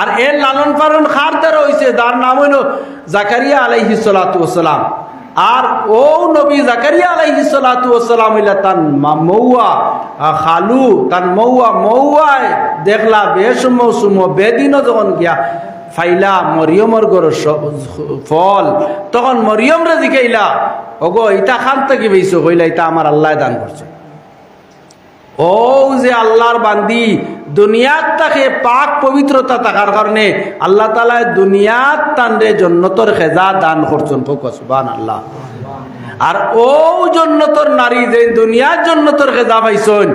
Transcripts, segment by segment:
আর এর লালন পালন খার দ্বারা হয়েছে তার নাম হইল জাকারিয়া আলাইহি সালাম আর ও নবী জাকারিয়া আলাইহি সালাম হইলা তার মৌয়া খালু, তার মৌয়া মৌয়ায় দেখলা বেশ মৌসুম বেদিনও যখন গিয়া ফাইলা মরিয়মর গর ফল, তখন মরিয়ম রে জিকাইলা, ওগো, ইটা খান থেকে বেইছো কইলা, ইটা আমার আল্লাহ দান করছে। ও যে আল্লাহর বান্দি, দুনিয়াত তাকে পাক পবিত্রতা থাকার কারণে আল্লাহ তালা দুনিয়াত তানরে জন্নতর খেজা দান করছেন। সুবান আল্লাহ আর ও জন্নতর নারী যে দুনিয়ার জন্নতর খেজা পাইছন,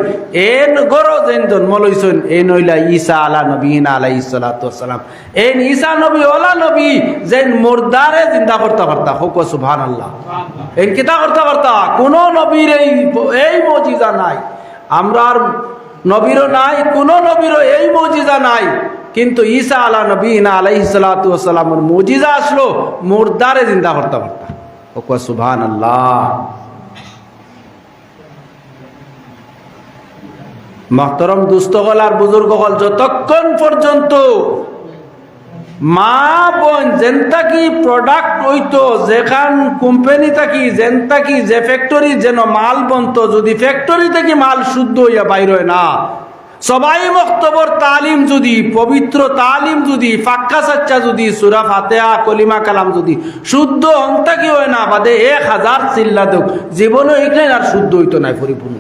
এন গর যেন জন্ম লইছন, এ নইলা ঈসা আলা নবীন আলাই সালাম এন ঈসা নবী, ওলা নবী যেন মুর্দারে জিন্দা করতে পারতা। হোক সুবহান আল্লাহ এন কিতা করতে পারতা? কোন নবীর এই এই মজিজা নাই। আমরা আর নবীরও নাই, কোন নবীরও এই মজিজা নাই। কিন্তু ঈসা আলা নবীন আলাই সালামের মজিজা আসলো, মোরদারে জিন্দা হর্তা ভর্তা। ও সুবহান আল্লাহ মহতরম দুস্থকল আর বুজুর্গ হল যতক্ষণ পর্যন্ত মা বোন যেন থাকি প্রোডাক্ট হইতো, যেখান কোম্পানি থাকি যেন থাকি যে ফ্যাক্টরি যেন মাল বনতো, যদি ফ্যাক্টরি থেকে মাল শুদ্ধ হইয়া বাইর হয় না। সবাই মক্তবর তালিম যদি, পবিত্র তালিম যদি, ফাক্কা সাচ্চা যদি, সুরা ফাতেহা, কলিমা কালাম যদি, শুদ্ধ অন্তা কি হয় না, বাদে এক হাজার চিল্লা দেখ জীবনে এখানে আর শুদ্ধ হইতো নাই পরিপূর্ণ।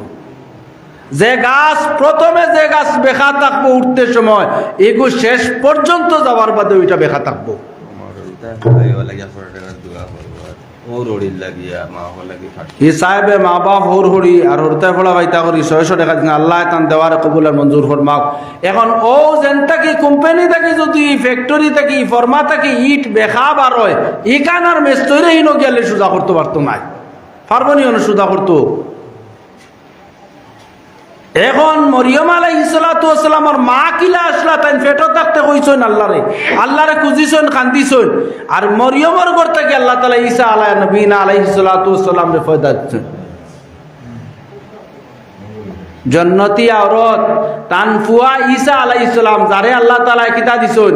যে গাছ প্রথমে যে গাছ বেখা থাকব উঠতে সময়, এগু শেষ পর্যন্ত যাওয়ার বাদে ওইটা বেখা থাকব। মা বাপ হর আল্লাহ এখন যেন থাকি কোম্পানি থাকি যদি থাকি থাকি, ইট বেখা বার ইকান আর মেস্তরে হিনো গেলে সুজা করতে পারতো নাই। পারব নি অনু সুজা করতো। এখন মরিয়ম আলাই ইসলাতামর মা কিলা আসলা তাই পেটও থাকতে কইছেন আল্লাহরে। আল্লাহরে খুঁজিছেন কান্দিছেন আর মরিয়মর ঘর থেকে আল্লাহ তালা ঈসা আলাই নবীন আলাই ইসলাতাম রে ফয়দা দিচ্ছেন জন্নতি আওরত তান ফুয়া ঈসা আলাই ইসলাম যারে আল্লাহ তালা কিতা দিছেন?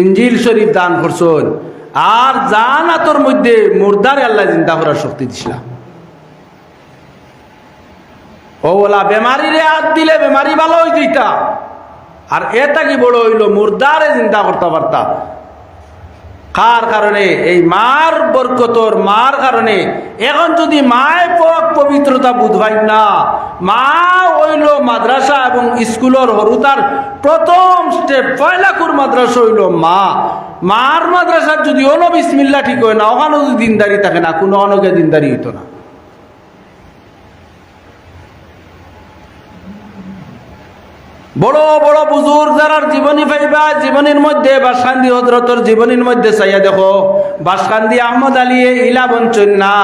ইঞ্জিল শরীফ দান করছেন। আর জানাতর মধ্যে মুর্দারে আল্লাহ চিন্তা করার শক্তি দিছিলাম। ও বলা, বেমারিরে হাত দিলে বেমারি ভালো হয়ে যেতা আর এটা কি বড় হইল? মুর্দারে চিন্তা করতে পারতা। কার কারণে? এই মার বরকতর মার কারণে। এখন যদি মায় পক পবিত্রতা বুধবাই না, মা হইল মাদ্রাসা এবং স্কুলের হরুতার প্রথম স্টেপ পয়লাকুর মাদ্রাসা হইল মা। মার মাদ্রাসার যদি অন বিসমিল্লা ঠিক হয় না ওখানে যদি দিনদারি থাকে না, কোনো অনকে দিনদারি হইতো না। বড় বড় বুজুর্গ যারা জীবনী পাইবা, জীবনীর মধ্যে বাসকান্দি হজরতর জীবনীর মধ্যে চাইয়া দেখো, বাসকান্দি আহমদ আলী ইলা বঞ্চন না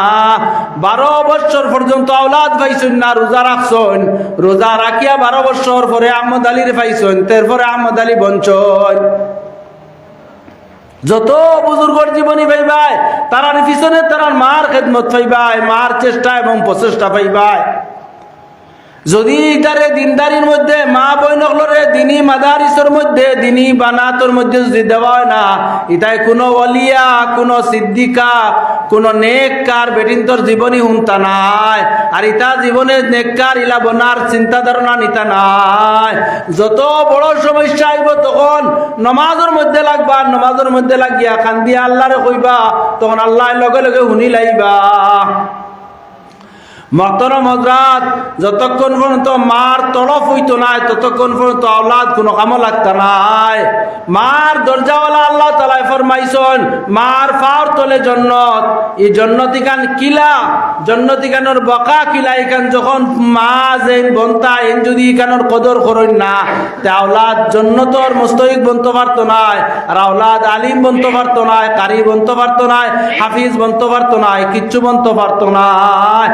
বারো বছর পর্যন্ত আওলাদ পাইছেন না, রোজা রাখছেন। রোজা রাখিয়া বারো বছর পরে আহমদ আলীর পাইছেন, তারপরে আহমদ আলী বঞ্চন যত বুজুর্গর জীবনী পাইবাই, তারার পিছনে তারার মার খেদমত পাইবাই, মার চেষ্টা এবং প্রচেষ্টা পাইবাই। যদি তারে দিনদারির মধ্যে, মা বৈনকলরে দিনী মাদারিসের মধ্যে, দিনী বানাতর মধ্যে যদি দেওয়া হয় না, ইতাই কোনো অলিয়া, কোনো সিদ্দিকা, কোনো নেককার বেটিন্তর জীবনী হুনতা নাই। আর ইতা জীবনে নেককার ইলা বনার চিন্তা ধারণা নিতা নাই। যত বড় সমস্যা আইব তখন নমাজের মধ্যে লাগবা নমাজের মধ্যে লাগিয়া খান্দিয়া আল্লাহরে কইবা, তখন আল্লাহ লগে লগে শুনি লাইবা। মহতরম হজরাত যতক্ষণ পর্যন্ত মার তরফ হইতো নাই, ততক্ষণ পর্যন্ত আওলাদ কোনো কামো লাগতো নাই। মার দরজাওয়ালা আল্লাহ তালাই ফরমাইছন, মার ফাওর তলে জন্নত। এই জন্নতিকান কিলা? জন্নতিকানোর বকা কিলা? ইখান যখন মা যেন বন্তা, এন যদি ইখানোর কদর করইন না, তে আওলাদ জন্নতর মস্তইক বনতে পারতো নাই, আর আওলাদ আলিম বনতে পারতো নাই, কারি বনতে পারতো নাই, হাফিজ বনতে পারতো নাই, কিচ্ছু বনতে পারতো নাই।